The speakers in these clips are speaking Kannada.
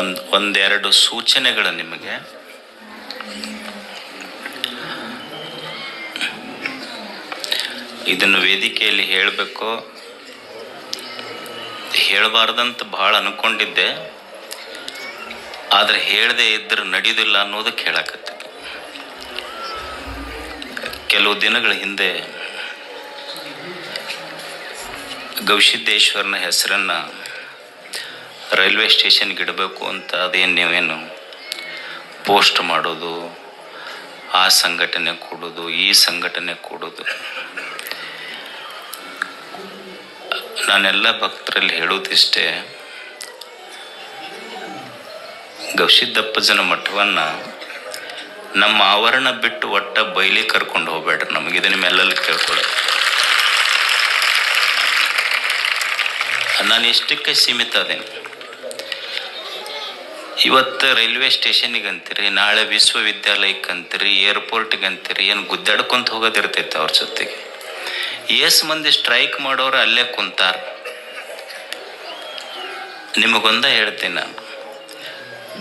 ಒಂದು, ಒಂದೆರಡು ಸೂಚನೆಗಳು ನಿಮಗೆ. ಇದನ್ನು ವೇದಿಕೆಯಲ್ಲಿ ಹೇಳಬೇಕು. ಹೇಳಬಾರ್ದಂತ ಭಾಳ ಅನ್ಕೊಂಡಿದ್ದೆ. ಆದರೆ ಹೇಳದೆ ಇದ್ರೆ ನಡೆಯೋದಿಲ್ಲ ಅನ್ನೋದಕ್ಕೆ ಹೇಳಕತ್ತೆ. ಕೆಲವು ದಿನಗಳ ಹಿಂದೆ ಗವಿಸಿದ್ದೇಶ್ವರನ ಹೆಸರನ್ನು ರೈಲ್ವೆ ಸ್ಟೇಷನ್ಗೆ ಇಡಬೇಕು ಅಂತ ಅದೇನು ನೀವೇನು ಪೋಸ್ಟ್ ಮಾಡೋದು, ಆ ಸಂಘಟನೆ ಕೊಡೋದು, ಈ ಸಂಘಟನೆ ಕೊಡೋದು? ನಾನೆಲ್ಲ ಭಕ್ತರಲ್ಲಿ ಹೇಳೋದಿಷ್ಟೇ ಗವಿಸಿದ್ದಪ್ಪಜನ ಮಠವನ್ನು ನಮ್ಮ ಆವರಣ ಬಿಟ್ಟು ಒಟ್ಟ ಬೈಲಿ ಕರ್ಕೊಂಡು ಹೋಗ್ಬೇಡ್ರಿ ನಮಗೆ. ಇದು ನಿಮ್ಮೆಲ್ಲಲ್ಲಿ ಕೇಳ್ಕೊಳ ನಾನು ಎಷ್ಟಕ್ಕೆ ಸೀಮಿತ ಅದೇನೆ? ಇವತ್ತು ರೈಲ್ವೆ ಸ್ಟೇಷನಿಗೆ ಅಂತೀರಿ, ನಾಳೆ ವಿಶ್ವವಿದ್ಯಾಲಯಕ್ಕೆ ಅಂತೀರಿ ಏರ್ಪೋರ್ಟ್ಗೆ ಅಂತೀರಿ, ಏನು ಗುದ್ದಾಡ್ಕೊಂತ ಹೋಗೋದಿರ್ತೈತೆ ಅವ್ರ ಜೊತೆಗೆ. ಏಸ್ ಮಂದಿ ಸ್ಟ್ರೈಕ್ ಮಾಡೋರು ಅಲ್ಲೇ ಕುಂತಾರ. ನಿಮಗೊಂದ ಹೇಳ್ತೀನಿ ನಾನು.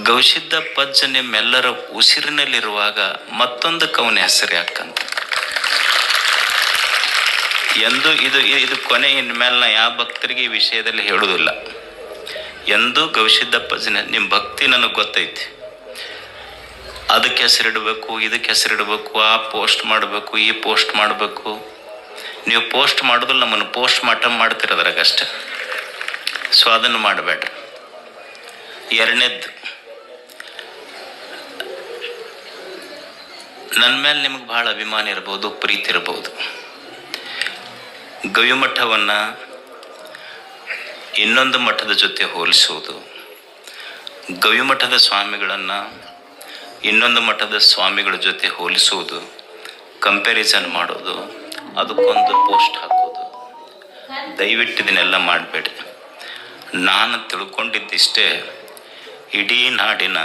ಗೌಶಿದ್ದ ಪಜ್ಜ ನಿಮ್ಮೆಲ್ಲರ ಉಸಿರಿನಲ್ಲಿರುವಾಗ ಮತ್ತೊಂದು ಕವನ ಹೆಸರು ಯಾಕಂತ. ಎಂದು ಇದು ಇದು ಕೊನೆ ಇನ್ಮೇಲೆ ನಾ ಯಾವ ಭಕ್ತರಿಗೆ ಈ ವಿಷಯದಲ್ಲಿ ಹೇಳುವುದಿಲ್ಲ ಎಂದೂ ಗವಿಸಿದ್ದಪ್ಪ ನಿಮ್ಮ ಭಕ್ತಿ ನನಗೆ ಗೊತ್ತೈತಿ. ಅದಕ್ಕೆ ಹೆಸರಿಡಬೇಕು, ಇದಕ್ಕೆ ಹೆಸರಿಡಬೇಕು, ಆ ಪೋಸ್ಟ್ ಮಾಡಬೇಕು, ಈ ಪೋಸ್ಟ್ ಮಾಡಬೇಕು. ನೀವು ಪೋಸ್ಟ್ ಮಾಡಿದ್ರೆ ನಮ್ಮನ್ನು ಪೋಸ್ಟ್ ಮಾರ್ಟಮ್ ಮಾಡ್ತೀರ ಅದ್ರಾಗಷ್ಟೆ. ಸೊ ಅದನ್ನು ಮಾಡಬೇಡ್ರಿ. ಎರಡನೇದ್ದು ನನ್ನ ಮೇಲೆ ನಿಮ್ಗೆ ಭಾಳ ಅಭಿಮಾನ ಇರ್ಬೋದು, ಪ್ರೀತಿ ಇರ್ಬೋದು. ಗವಿಮಠವನ್ನು ಇನ್ನೊಂದು ಮಠದ ಜೊತೆ ಹೋಲಿಸುವುದು. ಗವಿಮಠದ ಸ್ವಾಮಿಗಳನ್ನು ಇನ್ನೊಂದು ಮಠದ ಸ್ವಾಮಿಗಳ ಜೊತೆ ಹೋಲಿಸುವುದು ಕಂಪ್ಯಾರಿಸನ್ ಮಾಡೋದು, ಅದಕ್ಕೊಂದು ಪೋಸ್ಟ್ ಹಾಕೋದು. ದಯವಿಟ್ಟು ಇದನ್ನೆಲ್ಲ ಮಾಡಬೇಡಿ. ನಾನು ತಿಳ್ಕೊಂಡಿದ್ದಿಷ್ಟೇ, ಇಡೀ ನಾಡಿನ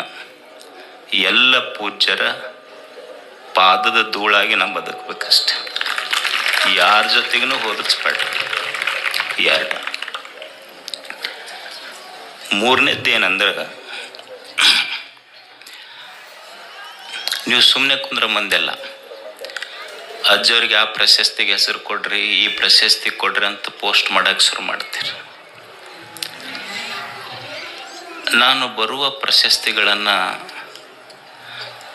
ಎಲ್ಲ ಪೂಜ್ಯರ ಪಾದದ ಧೂಳಾಗಿ ನಾವು ಬದುಕಬೇಕಷ್ಟೆ. ಯಾರ ಜೊತೆಗೂ ಹೋಲಿಸ್ಬೇಡ್ರಿ ಎರಡು ಮೂರನೇದ್ದು ಏನಂದ್ರೆ ನೀವು ಸುಮ್ಮನೆ ಕುಂದ್ರ ಮಂದೆಲ್ಲ, ಅಜ್ಜವ್ರಿಗೆ ಆ ಪ್ರಶಸ್ತಿಗೆ ಹೆಸರು ಕೊಡ್ರಿ, ಈ ಪ್ರಶಸ್ತಿ ಕೊಡ್ರಿ ಅಂತ ಪೋಸ್ಟ್ ಮಾಡೋಕ್ಕೆ ಶುರು ಮಾಡ್ತೀರಿ. ನಾನು ಬರುವ ಪ್ರಶಸ್ತಿಗಳನ್ನು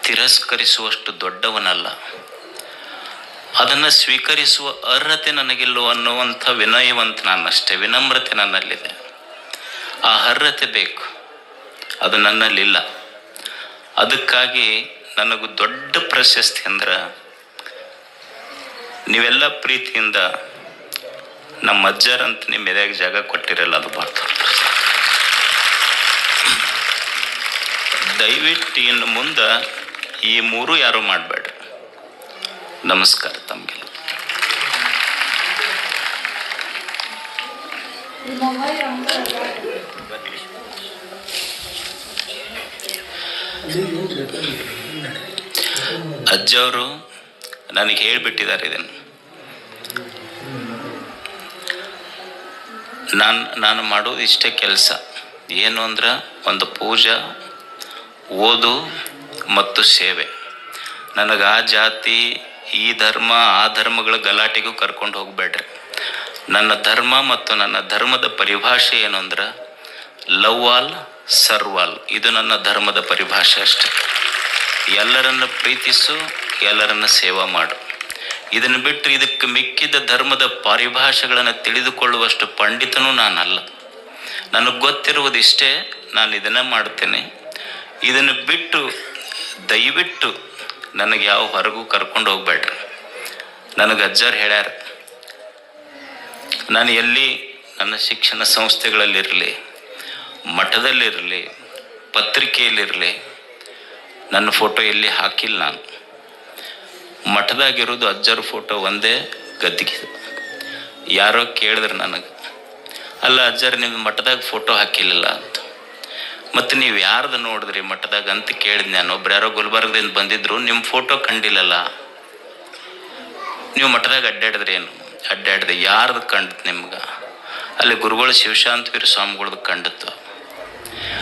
ತಿರಸ್ಕರಿಸುವಷ್ಟು ದೊಡ್ಡವನಲ್ಲ. ಅದನ್ನು ಸ್ವೀಕರಿಸುವ ಅರ್ಹತೆ ನನಗಿಲ್ಲೋ ಅನ್ನುವಂಥ ವಿನಯವಂತ ನಾನಷ್ಟೇ, ವಿನಮ್ರತೆ ನನ್ನಲ್ಲಿದೆ. ಆ ಅರ್ಹತೆ ಬೇಕು. ಅದು ನನ್ನಲ್ಲಿಲ್ಲ. ಅದಕ್ಕಾಗಿ ನನಗೂ ದೊಡ್ಡ ಪ್ರಶಸ್ತಿ ಅಂದ್ರೆ ನೀವೆಲ್ಲ ಪ್ರೀತಿಯಿಂದ ನಮ್ಮ ಅಜ್ಜರಂತ ನಿಮ್ಮ ಎದೆಯಾಗ ಜಾಗ ಕೊಟ್ಟಿರಲ್ಲ, ಅದು ಭಾಳ ದಯವಿಟ್ಟು ಇನ್ನು ಮುಂದೆ ಈ ಮೂರು ಯಾರು ಮಾಡಬೇಡ್ರಿ ನಮಸ್ಕಾರ ತಮಗೆಲ್ಲ ಅಜ್ಜವರು ನನಗೆ ಹೇಳಿಬಿಟ್ಟಿದ್ದಾರೆ ಇದನ್ನು. ನಾನು ನಾನು ಮಾಡೋದು ಇಷ್ಟೇ ಕೆಲಸ. ಏನು ಅಂದ್ರೆ ಒಂದು ಪೂಜಾ, ಓದು ಮತ್ತು ಸೇವೆ. ನನಗೆ ಆ ಜಾತಿ, ಈ ಧರ್ಮ, ಆ ಧರ್ಮಗಳ ಗಲಾಟೆಗೂ ಕರ್ಕೊಂಡು ಹೋಗಬೇಡ್ರಿ. ನನ್ನ ಧರ್ಮ ಮತ್ತು ನನ್ನ ಧರ್ಮದ ಪರಿಭಾಷೆ ಏನು ಅಂದ್ರೆ ಲವ್ವಾಲ್, ಸರ್ವಾಲ್. ಇದು ನನ್ನ ಧರ್ಮದ ಪರಿಭಾಷೆ ಅಷ್ಟೆ. ಎಲ್ಲರನ್ನು ಪ್ರೀತಿಸು, ಎಲ್ಲರನ್ನ ಸೇವಾ ಮಾಡು. ಇದನ್ನು ಬಿಟ್ಟು ಇದಕ್ಕೆ ಮಿಕ್ಕಿದ ಧರ್ಮದ ಪರಿಭಾಷೆಗಳನ್ನು ತಿಳಿದುಕೊಳ್ಳುವಷ್ಟು ಪಂಡಿತನೂ ನಾನಲ್ಲ. ನನಗೆ ಗೊತ್ತಿರುವುದಿಷ್ಟೇ ನಾನು ಇದನ್ನು ಮಾಡ್ತೇನೆ ಇದನ್ನು ಬಿಟ್ಟು, ದಯವಿಟ್ಟು ನನಗೆ ಯಾವ ಹೊರಗೂ ಕರ್ಕೊಂಡು ಹೋಗ್ಬೇಡ್ರಿ. ನನಗೆ ಅಜ್ಜರು ಹೇಳ್ಯಾರ ನಾನು ಎಲ್ಲಿ ನನ್ನ ಶಿಕ್ಷಣ ಸಂಸ್ಥೆಗಳಲ್ಲಿರಲಿ, ಮಠದಲ್ಲಿರಲಿ, ಪತ್ರಿಕೆಯಲ್ಲಿರಲಿ, ನನ್ನ ಫೋಟೋ ಎಲ್ಲಿ ಹಾಕಿಲ್ಲ ನಾನು. ಮಠದಾಗಿರೋದು ಅಜ್ಜರ ಫೋಟೋ ಒಂದೇ ಗದ್ದಿಗೆ. ಯಾರೋ ಕೇಳಿದ್ರು ನನಗೆ, ಅಲ್ಲ ಅಜ್ಜರ್ ನಿಮ್ಮ ಮಠದಾಗ ಫೋಟೋ ಹಾಕಿಲ್ಲ ಅಂತ. ಮತ್ತು ನೀವು ಯಾರ್ದು ನೋಡಿದ್ರಿ ಮಠದಾಗ ಅಂತ ಕೇಳಿದ್ ನಾನು. ಒಬ್ರು ಯಾರೋ ಗುಲ್ಬರ್ಗದಿಂದ ಬಂದಿದ್ರು ನಿಮ್ಮ ಫೋಟೋ ಕಂಡಿಲ್ಲಲ್ಲ. ನೀವು ಮಠದಾಗ ಅಡ್ಡಾಡಿದ್ರಿ ಏನು ಅಡ್ಡಾಡಿದೆ, ಯಾರ್ದು ಕಂಡತ್ ನಿಮ್ಗೆ? ಅಲ್ಲಿ ಗುರುಗಳು ಶಿವಶಾಂತವೀರ ಸ್ವಾಮಿಗಳ್ದು ಕಂಡತ್ತು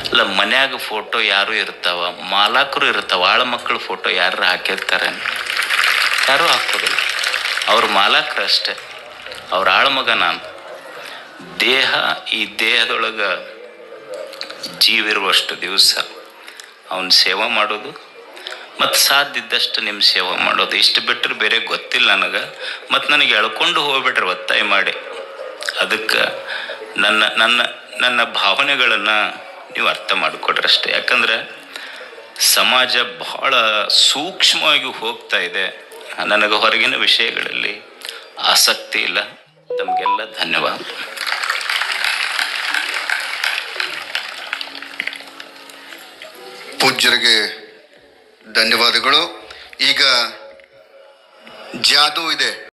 ಅಲ್ಲ, ಮನ್ಯಾಗ ಫೋಟೋ ಯಾರು ಇರ್ತಾವ? ಮಾಲಾಕರು ಇರ್ತಾವ, ಆಳ ಮಕ್ಕಳ ಫೋಟೋ ಯಾರು ಹಾಕಿರ್ತಾರೆ? ಯಾರೂ ಹಾಕೋದಿಲ್ಲ. ಅವ್ರ ಮಾಲಾಕರು ಅಷ್ಟೇ. ಅವ್ರ ಆಳ ಮಗ ನಾನು. ದೇಹ, ಈ ದೇಹದೊಳಗೆ ಜೀವಿರುವಷ್ಟು ದಿವಸ ಅವನ ಸೇವೆ ಮಾಡೋದು ಮತ್ತು ಸಾಧ್ಯ ಇದ್ದಷ್ಟು ನಿಮ್ಮ ಸೇವೆ ಮಾಡೋದು. ಇಷ್ಟು ಬಿಟ್ಟರೆ ಬೇರೆ ಗೊತ್ತಿಲ್ಲ ನನಗೆ. ಮತ್ತು ನನಗೆ ಎಳ್ಕೊಂಡು ಹೋಗ್ಬಿಟ್ರೆ ಒತ್ತಾಯ ಮಾಡಿ. ಅದಕ್ಕೆ ನನ್ನ ನನ್ನ ನನ್ನ ಭಾವನೆಗಳನ್ನು ನೀವು ಅರ್ಥ ಮಾಡಿಕೊಡ್ರಿ ಅಷ್ಟೇ. ಯಾಕಂದ್ರೆ ಸಮಾಜ ಬಹಳ ಸೂಕ್ಷ್ಮವಾಗಿ ಹೋಗ್ತಾ ಇದೆ. ನನಗೆ ಹೊರಗಿನ ವಿಷಯಗಳಲ್ಲಿ ಆಸಕ್ತಿ ಇಲ್ಲ. ತಮಗೆಲ್ಲ ಧನ್ಯವಾದ. ಪೂಜ್ಯರಿಗೆ ಧನ್ಯವಾದಗಳು. ಈಗ ಜಾದು ಇದೆ.